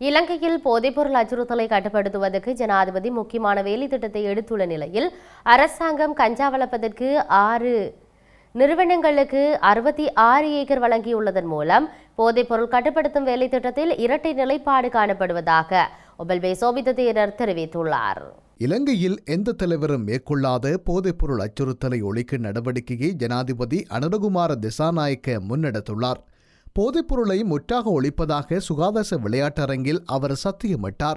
இலங்கையில் போதைப்பொருள் அச்சுறுத்தலை கட்டுப்படுத்துவதற்கு ஜனாதிபதி முக்கியமான வேலை திட்டத்தை எடுத்துள்ள நிலையில் அரசாங்கம் கஞ்சா வளர்ப்பதற்கு ஆறு நிறுவனங்களுக்கு அறுபத்தி ஆறு ஏக்கர் வழங்கியுள்ளதன் மூலம் போதைப்பொருள் கட்டுப்படுத்தும் வேலை திட்டத்தில் இரட்டை நிலைப்பாடு காணப்படுவதாக ஒபல்வே சோபித்த தேரர் தெரிவித்துள்ளார். இலங்கையில் எந்த தலைவரும் மேற்கொள்ளாத போதைப்பொருள் அச்சுறுத்தலை ஒழிக்கும் நடவடிக்கையை ஜனாதிபதி அனுரகுமார திசாநாயக்க முன்னெடுத்துள்ளார். போதைப்பொருளை முற்றாக ஒழிப்பதாக சுகாதார விளையாட்டரங்கில் அவர் சத்தியமிட்டார்.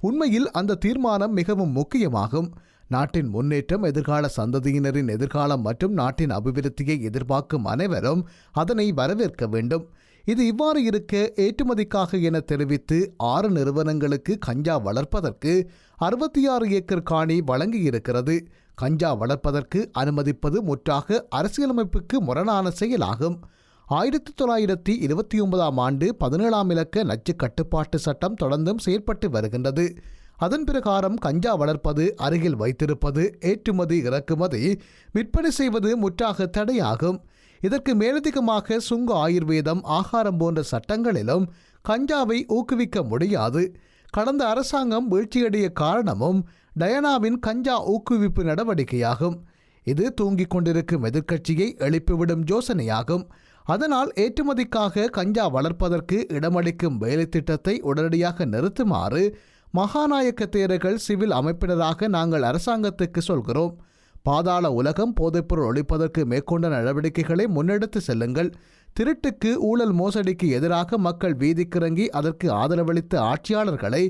உண்மையில் அந்த தீர்மானம் மிகவும் முக்கியமாகும். நாட்டின் முன்னேற்றம் எதிர்கால சந்ததியினரின் எதிர்காலம் மற்றும் நாட்டின் அபிவிருத்தியை எதிர்பார்க்கும் அனைவரும் அதனை வரவேற்க வேண்டும். இது இவ்வாறு இருக்க ஏற்றுமதிக்காக என தெரிவித்து ஆறு நிறுவனங்களுக்கு கஞ்சா வளர்ப்பதற்கு அறுபத்தி ஆறு ஏக்கர் காணி வழங்கியிருக்கிறது. கஞ்சா வளர்ப்பதற்கு அனுமதிப்பது முற்றாக அரசியலமைப்புக்கு முரணான செயலாகும். ஆயிரத்தி தொள்ளாயிரத்தி இருபத்தி ஒன்பதாம் ஆண்டு பதினேழாம் இலக்க நச்சு கட்டுப்பாட்டு சட்டம் தொடர்ந்தும் செயற்பட்டு வருகின்றது. அதன் பிரகாரம் கஞ்சா வளர்ப்பது அருகில் வைத்திருப்பது ஏற்றுமதி இறக்குமதி விற்பனை செய்வது முற்றாக தடையாகும். இதற்கு மேலதிகமாக சுங்க ஆயுர்வேதம் ஆகாரம் போன்ற சட்டங்களிலும் கஞ்சாவை ஊக்குவிக்க முடியாது. கடந்த அரசாங்கம் வீழ்ச்சியடைய காரணமும் டயனாவின் கஞ்சா ஊக்குவிப்பு நடவடிக்கையாகும். இது தூங்கிக் கொண்டிருக்கும் எதிர்க்கட்சியை எழுப்பிவிடும் யோசனையாகும். அதனால் ஏற்றுமதிக்காக கஞ்சா வளர்ப்பதற்கு இடமளிக்கும் வேலை திட்டத்தை உடனடியாக நிறுத்துமாறு மகாநாயக்க தேரர்கள் சிவில் அமைப்பினராக நாங்கள் அரசாங்கத்துக்கு சொல்கிறோம். பாதாள உலகம் போதைப்பொருள் ஒழிப்பதற்கு மேற்கொண்ட நடவடிக்கைகளை முன்னெடுத்து செல்லுங்கள். திருட்டுக்கு ஊழல் மோசடிக்கு எதிராக மக்கள் வீதிக்கிறங்கி அதற்கு ஆதரவளித்த ஆட்சியாளர்களை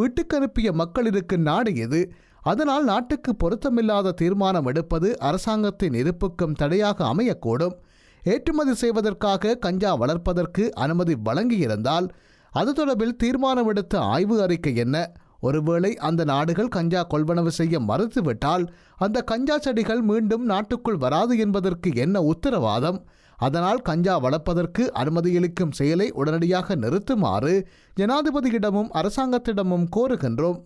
வீட்டுக்கனுப்பிய மக்கள் நாடு இது அதனால் நாட்டுக்கு பொருத்தமில்லாத தீர்மானம் எடுப்பது அரசாங்கத்தின் இருப்புக்கும் தடையாக அமையக்கூடும். ஏற்றுமதி செய்வதற்காக கஞ்சா வளர்ப்பதற்கு அனுமதி வழங்கியிருந்தால் அது தொடர்பில் தீர்மானம் எடுத்த ஆய்வு அறிக்கை என்ன? ஒருவேளை அந்த நாடுகள் கஞ்சா கொள்வனவு செய்ய மறுத்துவிட்டால் அந்த கஞ்சா செடிகள் மீண்டும் நாட்டுக்குள் வராது என்பதற்கு என்ன உத்தரவாதம்? அதனால் கஞ்சா வளர்ப்பதற்கு அனுமதியளிக்கும் செயலை உடனடியாக நிறுத்துமாறு ஜனாதிபதியிடமும் அரசாங்கத்திடமும் கோருகின்றோம்.